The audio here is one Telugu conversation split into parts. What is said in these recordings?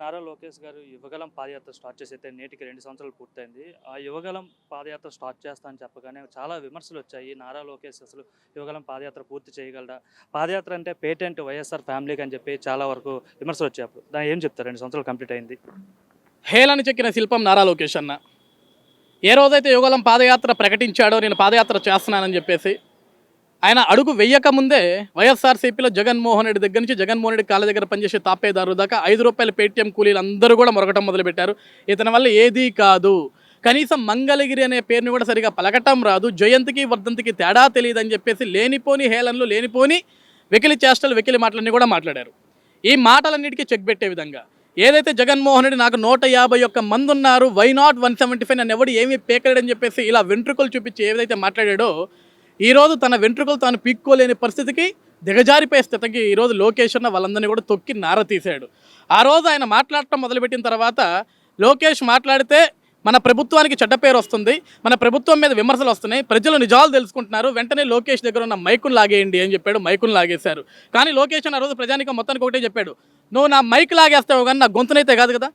నారా లోకేష్ గారు యువగలం పాదయాత్ర స్టార్ట్ చేసి అయితే నేటికి రెండు సంవత్సరాలు పూర్తయింది. ఆ యువగలం పాదయాత్ర స్టార్ట్ చేస్తా అని చెప్పగానే చాలా విమర్శలు వచ్చాయి. నారా లోకేష్ అసలు యువగలం పాదయాత్ర పూర్తి చేయగలడా? పాదయాత్ర అంటే పేటెంట్ వైఎస్ఆర్ ఫ్యామిలీకి అని చెప్పి చాలా వరకు విమర్శలు వచ్చాయి అప్పుడు. దాని ఏం చెప్తారు? రెండు సంవత్సరాలు కంప్లీట్ అయింది. హేళన చెక్కిన శిల్పం నారా లోకేష్ అన్న. ఏ రోజైతే యువగలం పాదయాత్ర ప్రకటించాడో నేను పాదయాత్ర చేస్తున్నానని చెప్పేసి ఆయన అడుగు వెయ్యక ముందే వైఎస్ఆర్సీపీలో జగన్మోహన్ రెడ్డి దగ్గర నుంచి జగన్మోహన్ రెడ్డి కాళ్ళ దగ్గర పనిచేసే తాపేదారు దాకా ఐదు రూపాయల పేటీఎం కూలీలు అందరూ కూడా మొరగటం మొదలుపెట్టారు. ఇతని వల్ల ఏదీ కాదు. కనీసం మంగళగిరి అనే పేరుని కూడా సరిగా పలకటం రాదు. జయంతికి వర్ధంతికి తేడా తెలియదని చెప్పేసి లేనిపోని హేళనలు లేనిపోని వెకిలి చేష్టలు వెకిలి మాటలన్నీ కూడా మాట్లాడారు. ఈ మాటలన్నిటికీ చెక్ పెట్టే విధంగా ఏదైతే జగన్మోహన్ రెడ్డి నాకు నూట యాభై ఒక్క మంది ఉన్నారు why not one seventy five నన్ను ఎవడు ఏమీ పేకలేడని చెప్పేసి ఇలా వెంట్రుకలు చూపించి ఏదైతే మాట్లాడాడో ఈరోజు తన వెంట్రుకలు తాను పీక్కోలేని పరిస్థితికి దిగజారిపోయే స్థితికి ఈరోజు లోకేష్ అన్న వాళ్ళందరినీ కూడా తొక్కి నార తీశాడు. ఆ రోజు ఆయన మాట్లాడటం మొదలుపెట్టిన తర్వాత లోకేష్ మాట్లాడితే మన ప్రభుత్వానికి చెడ్డ పేరు వస్తుంది మన ప్రభుత్వం మీద విమర్శలు వస్తున్నాయి ప్రజలు నిజాలు తెలుసుకుంటున్నారు వెంటనే లోకేష్ దగ్గర ఉన్న మైకును లాగేయండి అని చెప్పాడు మైకును లాగేశారు. కానీ లోకేష్ అన్న ఆ రోజు ప్రజానికి మొత్తానికి ఒకటే చెప్పాడు నువ్వు నా మైక్ లాగేస్తావు కానీ నా గొంతునైతే కాదు కదా?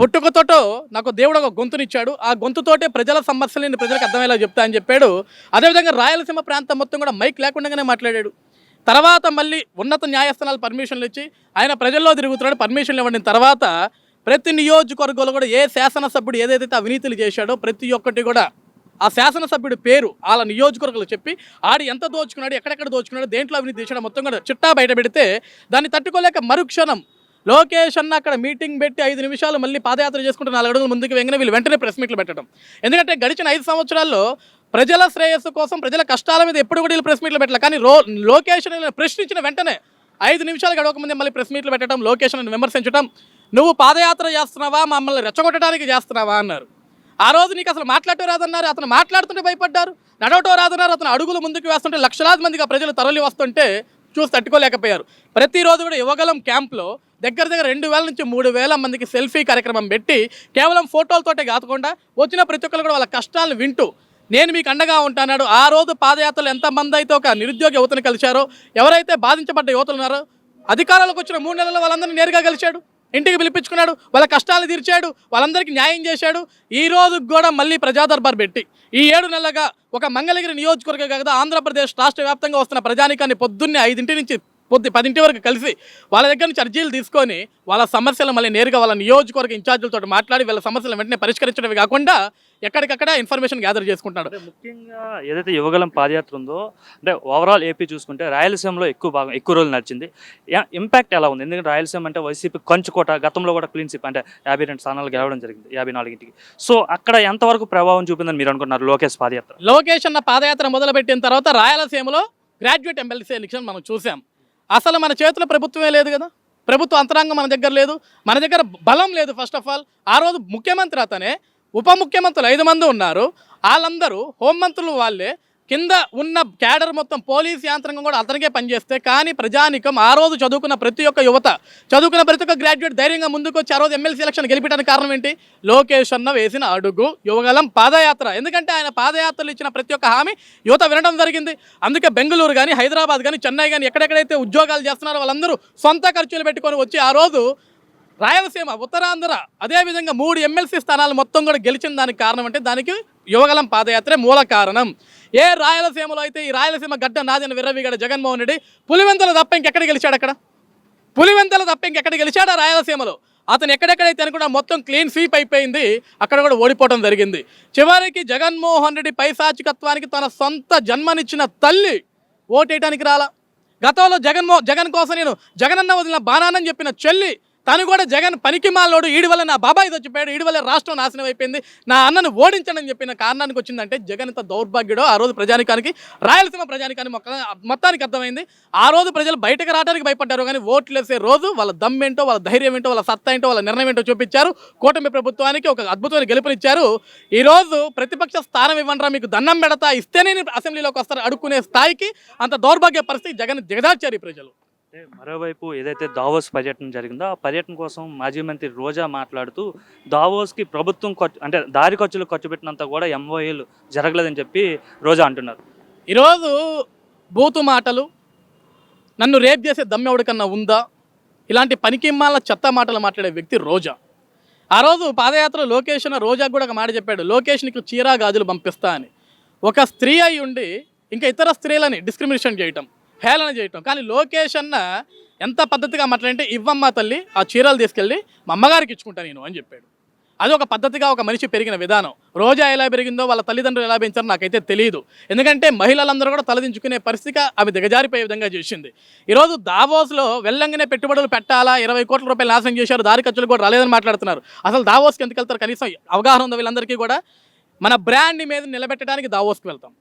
పుట్టుకతోటో నాకు దేవుడు ఒక గొంతునిచ్చాడు. ఆ గొంతుతోటే ప్రజల సమస్యలు నేను ప్రజలకు అర్థమయ్యేలా చెప్తా అని చెప్పాడు. అదేవిధంగా రాయలసీమ ప్రాంతం మొత్తం కూడా మైక్ లేకుండానే మాట్లాడాడు. తర్వాత మళ్ళీ ఉన్నత న్యాయస్థానాలు పర్మిషన్లు ఇచ్చి ఆయన ప్రజల్లో తిరుగుతున్నాడు. పర్మిషన్లు ఇవ్వడిన తర్వాత ప్రతి నియోజకవర్గంలో కూడా ఏ శాసనసభ్యుడు ఏదైతే అవినీతులు చేశాడో ప్రతి ఒక్కటి కూడా ఆ శాసనసభ్యుడి పేరు వాళ్ళ నియోజకవర్గాలు చెప్పి ఆడు ఎంత దోచుకున్నాడు ఎక్కడెక్కడ దోచుకున్నాడు దేంట్లో అవినీతి చేశాడో మొత్తం కూడా చిట్టా బయట పెడితే దాన్ని తట్టుకోలేక మరుక్షణం లోకేష్ అన్న అక్కడ మీటింగ్ పెట్టి ఐదు నిమిషాలు మళ్ళీ పాదయాత్ర చేసుకుంటూ నాలుగు అడుగులు ముందుకు వెంగనే వీళ్ళు వెంటనే ప్రెస్ మీట్లు పెట్టడం. ఎందుకంటే గడిచిన ఐదు సంవత్సరాల్లో ప్రజల శ్రేయస్సు కోసం ప్రజల కష్టాల మీద ఎప్పుడు కూడా వీళ్ళు ప్రెస్ మీట్లు పెట్టాలి. కానీ రో లోకేష్ ప్రశ్నించిన వెంటనే ఐదు నిమిషాలు గడవకముందే మళ్ళీ ప్రెస్ మీట్లు పెట్టడం లోకేష్ విమర్శించడం నువ్వు పాదయాత్ర చేస్తున్నావా? మమ్మల్ని రెచ్చగొట్టడానికి చేస్తున్నావా? అన్నారు. ఆ రోజు నీకు అసలు మాట్లాడటం రాదన్నారు. అతను మాట్లాడుతుంటే భయపడ్డారు నడవటం రాదన్నారు. అతను అడుగులు ముందుకు వేస్తుంటే లక్షలాది మందిగా ప్రజలు తరలి వస్తుంటే చూసి తట్టుకోలేకపోయారు. ప్రతిరోజు కూడా యువగలం క్యాంప్లో దగ్గర దగ్గర రెండు వేల నుంచి మూడు వేల మందికి సెల్ఫీ కార్యక్రమం పెట్టి కేవలం ఫోటోలతోటే కాకుండా వచ్చిన ప్రతి ఒక్కరు కూడా వాళ్ళ కష్టాలను వింటూ నేను మీకు అండగా ఉంటానాడు. ఆ రోజు పాదయాత్రలో ఎంతమంది అయితే ఒక నిరుద్యోగ యువతను కలిశారో ఎవరైతే బాధించబడ్డ యువతలు ఉన్నారో అధికారాలకు వచ్చిన మూడు నెలల వాళ్ళందరినీ నేరుగా కలిశాడు. ఇంటికి పిలిపించుకున్నాడు వాళ్ళ కష్టాలు తీర్చాడు వాళ్ళందరికీ న్యాయం చేశాడు. ఈ రోజు కూడా మళ్ళీ ప్రజాదర్బార్ పెట్టి ఈ ఏడు నెలలుగా ఒక మంగళగిరి నియోజకవర్గం కాదు ఆంధ్రప్రదేశ్ రాష్ట్ర వ్యాప్తంగా వస్తున్న ప్రజానికాన్ని పొద్దున్నే ఐదింటి నుంచి పొద్దు పదింటి వరకు కలిసి వాళ్ళ దగ్గర నుంచి అర్జీలు తీసుకొని వాళ్ళ సమస్యలు మళ్ళీ నేరుగా వాళ్ళ నియోజకవర్గ ఇన్ఛార్జీలతో మాట్లాడి వాళ్ళ సమస్యలు వెంటనే పరిష్కరించడమే కాకుండా ఎక్కడికక్కడ ఇన్ఫర్మేషన్ గ్యాదర్ చేసుకుంటున్నాడు. అంటే ముఖ్యంగా ఏదైతే యువగలం పాదయాత్ర ఉందో అంటే ఓవరాల్ ఏపీ చూసుకుంటే రాయలసీమలో ఎక్కువ భాగం ఎక్కువ రోజులు నడిచింది. ఇంపాక్ట్ ఎలా ఉంది? ఎందుకంటే రాయలసీమ అంటే వైసీపీ కంచుకోట గతంలో కూడా క్లీన్ సిప్ అంటే యాభై రెండు స్థానాలు గెలవడం జరిగింది యాభై నాలుగింటికి. సో అక్కడ ఎంతవరకు ప్రభావం చూపిందని మీరు అనుకుంటున్నారు లోకేష్ పాదయాత్ర? లోకేష్ అన్న పాదయాత్ర మొదలుపెట్టిన తర్వాత రాయలసీమలో గ్రాడ్యుయేట్ ఎమ్మెల్సీ ఎలక్షన్ మనం చూసాం అసలు మన చేతిలో ప్రభుత్వమే లేదు కదా? ప్రభుత్వ అంతరాంగం మన దగ్గర లేదు. మన దగ్గర బలం లేదు ఫస్ట్ ఆఫ్ ఆల్ ఆ రోజు ముఖ్యమంత్రి అతనే ఉప ముఖ్యమంత్రులు ఐదు మంది ఉన్నారు. వాళ్ళందరూ హోంమంత్రులు వాళ్ళే. కింద ఉన్న క్యాడర్ మొత్తం పోలీస్ యాంత్రాంగం కూడా అతనికే పనిచేస్తే కానీ ప్రజానికం ఆ రోజు చదువుకున్న ప్రతి ఒక్క యువత చదువుకున్న ప్రతి ఒక్క గ్రాడ్యుయేట్ ధైర్యంగా ముందుకు వచ్చి ఆ రోజు ఎమ్మెల్సీ ఎలక్షన్ గెలిపించడానికి కారణం ఏంటి? లోకేష్ అన్న వేసిన అడుగు యువగలం పాదయాత్ర. ఎందుకంటే ఆయన పాదయాత్రలు ఇచ్చిన ప్రతి ఒక్క హామీ యువత వినడం జరిగింది. అందుకే బెంగళూరు కానీ హైదరాబాద్ కానీ చెన్నై కానీ ఎక్కడెక్కడైతే ఉద్యోగాలు చేస్తున్నారో వాళ్ళందరూ సొంత ఖర్చులు పెట్టుకొని వచ్చి ఆ రోజు రాయలసీమ ఉత్తరాంధ్ర అదేవిధంగా మూడు ఎమ్మెల్సీ స్థానాలు మొత్తం కూడా గెలిచిన దానికి కారణం అంటే దానికి యువగలం పాదయాత్రే మూల కారణం. ఏ రాయలసీమలో అయితే ఈ రాయలసీమ గడ్డ నాదిన విర్రవీగడ జగన్మోహన్ రెడ్డి పులివెందుల తప్ప ఇంకెక్కడ గెలిచాడు అక్కడ? పులివెందుల తప్ప ఇంకెక్కడ గెలిచాడు ఆ రాయలసీమలో? అతను ఎక్కడెక్కడైతే అనుకున్నా మొత్తం క్లీన్ స్వీప్ అయిపోయింది అక్కడ కూడా ఓడిపోవడం జరిగింది. చివరికి జగన్మోహన్ రెడ్డి పైశాచికత్వానికి తన సొంత జన్మనిచ్చిన తల్లి ఓటేయటానికి రాలా. గతంలో జగన్మో జగన్ కోసం నేను జగనన్న వదిలిన బాణానని చెప్పిన చెల్లి తను కూడా జగన్ పనికి మాలోడు ఈడి వల్ల నా బాబాయ్ చచ్చిపోయాడు ఈడి వల్ల రాష్ట్రం నాశనం అయిపోయింది. నా అన్నను ఓడించడం చెప్పిన కారణానికి వచ్చిందంటే జగన్ ఇంత దౌర్భాగ్యుడో. ఆ రోజు ప్రజానికానికి రాయలసీమ ప్రజానికానికి మొక్క మొత్తానికి అర్థమైంది. ఆ రోజు ప్రజలు బయటకు రావడానికి భయపడ్డారు కానీ ఓట్లు వేసే రోజు వాళ్ళ దమ్ ఏంటో వాళ్ళ ధైర్యం ఏంటో వాళ్ళ సత్తా ఏంటో వాళ్ళ నిర్ణయం ఏంటో చూపించారు. కూటమి ప్రభుత్వానికి ఒక అద్భుతమైన గెలుపునిచ్చారు. ఈరోజు ప్రతిపక్ష స్థానం ఇవ్వండి మీకు దండం పెడతా ఇస్తేనే అసెంబ్లీలోకి వస్తారు అడుక్కునే స్థాయికి అంత దౌర్భాగ్య పరిస్థితి జగన్ జగదాచారి ప్రజలు. అంటే మరోవైపు ఏదైతే దావోస్ పర్యటన జరిగిందో ఆ పర్యటన కోసం మాజీ మంత్రి రోజా మాట్లాడుతూ దావోస్కి ప్రభుత్వం ఖర్చు అంటే దారి ఖర్చులు ఖర్చు పెట్టినంత కూడా ఎంఓఏలు జరగలేదని చెప్పి రోజా అంటున్నారు. ఈరోజు బూతు మాటలు నన్ను రేప్ చేసే దమ్మెవడికన్నా ఉందా? ఇలాంటి పనికిమ్మాల చెత్త మాటలు మాట్లాడే వ్యక్తి రోజా. ఆ రోజు పాదయాత్ర లోకేష్ అన్న రోజాకు కూడా ఒక మాట చెప్పాడు లోకేష్ నీకు చీరా గాజులు పంపిస్తా అని. ఒక స్త్రీ అయి ఉండి ఇంకా ఇతర స్త్రీలని డిస్క్రిమినేషన్ చేయటం. హేళన చేయటం. కానీ లోకేష్ అన్న ఎంత పద్ధతిగా మాట్లాడంటే ఇవ్వమ్మ తల్లి ఆ చీరలు తీసుకెళ్ళి మా అమ్మగారికి ఇచ్చుకుంటా నేను అని చెప్పాడు. అది ఒక పద్ధతిగా ఒక మనిషి పెరిగిన విధానం. రోజా ఎలా పెరిగిందో వాళ్ళ తల్లిదండ్రులు ఎలా పెంచారో నాకైతే తెలియదు ఎందుకంటే మహిళలందరూ కూడా తలదించుకునే పరిస్థితిగా అవి దిగజారిపోయే విధంగా చేసింది. ఈరోజు దావోస్లో వెళ్ళంగానే పెట్టుబడులు పెట్టాలా? ఇరవై కోట్ల రూపాయలు నాశనం చేశారు దారి ఖర్చులు కూడా రాలేదని మాట్లాడుతున్నారు. అసలు దావోస్కి ఎందుకు వెళ్తారు? కనీసం అవగాహన ఉంది వీళ్ళందరికీ కూడా మన బ్రాండ్ మీద నిలబెట్టడానికి దావోస్కి వెళ్తాం.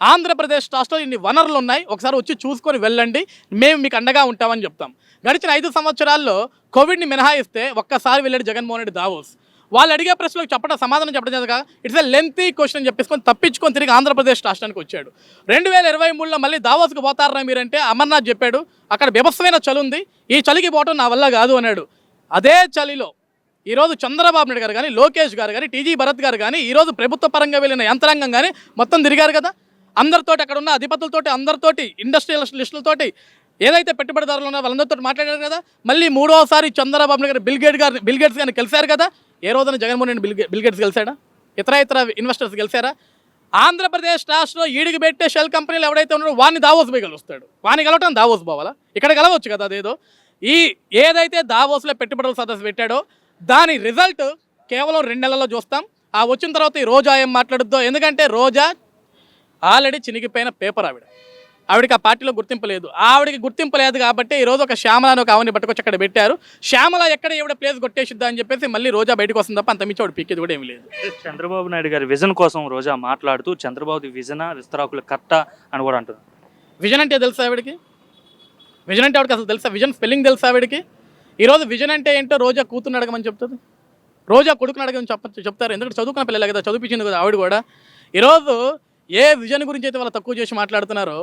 ఆంధ్రప్రదేశ్ రాష్ట్రంలో ఇన్ని వనరులు ఉన్నాయి ఒకసారి వచ్చి చూసుకొని వెళ్ళండి. మేము మీకు అండగా ఉంటామని చెప్తాం. గడిచిన ఐదు సంవత్సరాల్లో కోవిడ్ని మినహాయిస్తే ఒక్కసారి వెళ్ళాడు జగన్మోహన్ రెడ్డి దావోస్. వాళ్ళు అడిగే ప్రశ్నలకు చెప్పడం సమాధానం చెప్పడం చేత ఇట్స్ ఎ లెంతీ క్వశ్చన్ చెప్పేసుకొని తప్పించుకొని తిరిగి ఆంధ్రప్రదేశ్ రాష్ట్రానికి వచ్చాడు. రెండు వేల ఇరవై మూడులో మళ్ళీ దావోస్కి పోతారా మీరంటే అమర్నాథ్ చెప్పాడు. అక్కడ బీభత్సమైన చలి ఉంది. ఈ చలికి పోవటం నా వల్ల కాదు అన్నాడు. అదే చలిలో ఈరోజు చంద్రబాబు నాయుడు గారు కానీ లోకేష్ గారు కానీ టీజీ భరత్ గారు కానీ ఈరోజు ప్రభుత్వ పరంగా వెళ్ళిన యంత్రాంగం కానీ మొత్తం తిరిగారు కదా. అందరితోటి అక్కడ ఉన్న అధిపతులతోటి అందరితోటి ఇండస్ట్రియలిస్టులతోటి ఏదైతే పెట్టుబడిదారులు ఉన్నారో వాళ్ళందరితో మాట్లాడారు కదా మళ్ళీ మూడోసారి చంద్రబాబు నాయుడు బిల్గేట్ గారిని బిల్గేట్స్ గారు బిల్ గేట్స్ గారిని కలిశారు కదా ఏ రోజున Jaganmohan Reddy Bill Bill Gates కలిశాడా ఇతర ఇతర ఇన్వెస్టర్స్ గెలిచారా? ఆంధ్రప్రదేశ్ రాష్ట్రంలో ఈడికి పెట్టే షెల్ కంపెనీలు ఎవడైతే ఉన్నారో వాడిని దావోస్ పోయి కలుస్తాడు. వాడిని కలవటం దావోస్ పోవాలా? ఇక్కడ కలవచ్చు కదా అదేదో. ఈ ఏదైతే దావోస్లో పెట్టుబడుల సదస్సు పెట్టాడో దాని రిజల్ట్ కేవలం రెండు నెలల్లో చూస్తాం. ఆ వచ్చిన తర్వాత ఈ రోజా ఏం మాట్లాడుద్దో? ఎందుకంటే రోజా ఆల్రెడీ చినిగిపోయిన పేపర్ ఆవిడ. ఆవిడకి ఆ పార్టీలో గుర్తింపు లేదు. ఆవిడకి గుర్తింపు లేదు కాబట్టి ఈరోజు ఒక శ్యామల అని ఒక ఆవిని పట్టుకొచ్చి అక్కడ పెట్టారు. శ్యామల ఎక్కడ ఎవడ ప్లేస్ కొట్టేసిద్దా అని చెప్పేసి మళ్ళీ రోజా బయటకు వస్తుంది తప్ప అంత మించి ఆవిడ పీకేది కూడా ఏమి లేదు. చంద్రబాబు నాయుడు గారి విజన్ కోసం రోజా మాట్లాడుతూ చంద్రబాబు విజన విస్తరాకుల కట్ట అని కూడా అంటున్నారు విజన్ అంటే తెలుసా ఆవిడకి? విజన్ అంటే ఆవిడకి అసలు తెలుసా? విజన్ స్పెల్లింగ్ తెలుసా ఆవిడకి? ఈరోజు విజన్ అంటే ఏంటో రోజా కూతుర్ని అడగమని చెప్తుంది. రోజా కొడుకుని అడగమని చెప్ప చెప్తారు. ఎందుకంటే చదువుకున్న పిల్లలే కదా చదివించింది కదా ఆవిడ కూడా. ఈరోజు ఏ విజన్ గురించి అయితే వాళ్ళు తక్కువ చేసి మాట్లాడుతున్నారో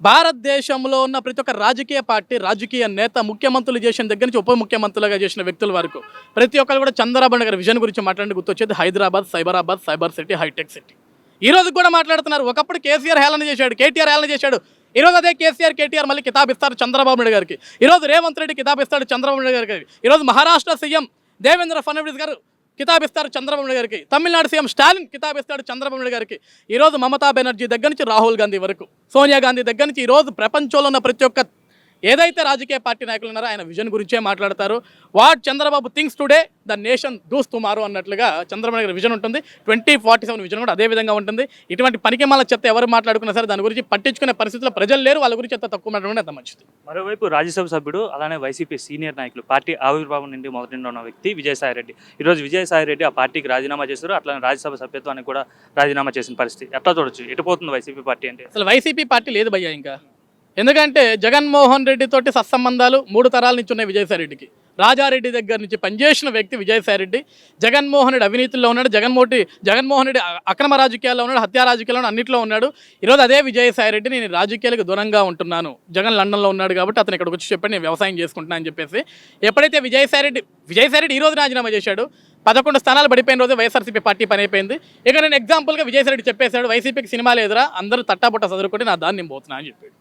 భారతదేశంలో ఉన్న ప్రతి ఒక్క రాజకీయ పార్టీ రాజకీయ నేత ముఖ్యమంత్రులు చేసిన దగ్గర నుంచి ఉప ముఖ్యమంత్రులుగా చేసిన వ్యక్తుల వరకు ప్రతి ఒక్కరు కూడా చంద్రబాబు గారి విజన్ గురించి మాట్లాడి గుర్తొచ్చేది Hyderabad Cyberabad cyber city hitech city. ఈ రోజు కూడా మాట్లాడుతున్నారు. ఒకప్పుడు కేసీఆర్ హేళన చేశాడు కేటీఆర్ హేళన చేశాడు. ఈరోజు అదే కేసీఆర్ కేటీఆర్ మళ్ళీ కితాబిస్తారు చంద్రబాబు నాయుడు గారికి. ఈరోజు రేవంత్ రెడ్డి కితాబిస్తాడు చంద్రబాబు నాయుడు గారికి. ఈరోజు మహారాష్ట్ర సీఎం దేవేంద్ర ఫడ్నవీస్ గారు కితాబిస్తారు చంద్రబాబు నాయుడు గారికి. తమిళనాడు సీఎం స్టాలిన్ కితాబిస్తాడు చంద్రబాబు నాయుడు గారికి. ఈ రోజు మమతా బెనర్జీ దగ్గర నుంచి రాహుల్ గాంధీ వరకు. సోనియా గాంధీ దగ్గర నుంచి ఈరోజు ప్రపంచంలో ఉన్న ప్రతి ఒక్క ఏదైతే రాజకీయ పార్టీ నాయకులు ఉన్నారో ఆయన విజన్ గురించే మాట్లాడతారు. What Chandrababu things today the nation does tomorrow అన్నట్లుగా చంద్రబాబు గారి విజన్ ఉంటుంది. ట్వంటీ ఫార్టీ సెవెన్ విజన్ కూడా అదే విధంగా ఉంటుంది. ఇటువంటి పనికి మళ్ళీ చెత్త ఎవరు మాట్లాడుకున్నా సరే దాని గురించి పట్టించుకునే పరిస్థితుల్లో ప్రజలు లేరు. వాళ్ళ గురించి ఎంత తక్కువ మాట్లాడుకుంటే అంత మంచిది. మరోవైపు రాజ్యసభ సభ్యుడు అలానే వైసీపీ సీనియర్ నాయకులు పార్టీ ఆవిర్భావం నుండి మొదటి నుండి ఉన్న వ్యక్తి విజయసాయి రెడ్డి. ఈరోజు విజయసాయి రెడ్డి ఆ పార్టీకి రాజీనామా చేశారు. అట్లానే రాజ్యసభ సభ్యత్వానికి కూడా రాజీనామా చేసిన పరిస్థితి. ఎట్లా చూడొచ్చు? ఎటు పోతుంది వైసీపీ పార్టీ అంటే? అసలు వైసీపీ పార్టీ లేదు భయ్యా ఇంకా. ఎందుకంటే జగన్మోహన్ రెడ్డితోటి సత్సంబంధాలు మూడు తరాల నుంచి ఉన్నాయి విజయసాయి రెడ్డికి రాజారెడ్డి దగ్గర నుంచి పనిచేసిన వ్యక్తి విజయసాయి రెడ్డి జగన్మోహన్ రెడ్డి అవినీతిలో ఉన్నాడు జగన్మోహన్ జగన్మోహన్ రెడ్డి అక్రమ రాజకీయాల్లో ఉన్నాడు హత్యా రాజకీయాల్లో అన్నింటిలో ఉన్నాడు. ఈరోజు అదే విజయసాయి రెడ్డి నేను రాజకీయాలకు దూరంగా ఉంటున్నాను. జగన్ లండన్లో ఉన్నాడు కాబట్టి అతను ఇక్కడికి వచ్చి చెప్పి నేను వ్యవసాయం చేసుకుంటున్నాను అని చెప్పేసి. ఎప్పుడైతే విజయసాయిరెడ్డి రెడ్డి ఈరోజు రెడ్డి ఈ రోజు రాజీనామా చేశాడు పదకొండు స్థానాలు పడిపోయిన రోజు వైఎస్ఆర్సీపీ పార్టీ పని అయిపోయింది. ఇక నేను ఎగ్జాంపుల్గా విజయసాయిరెడ్డి చెప్పేశాడు వైసీపీకి సినిమాలు ఎదురా అందరూ తట్టాబుట్ట చదువుకుంటే నా దాన్ని నేను పోతున్నా అని చెప్పాడు.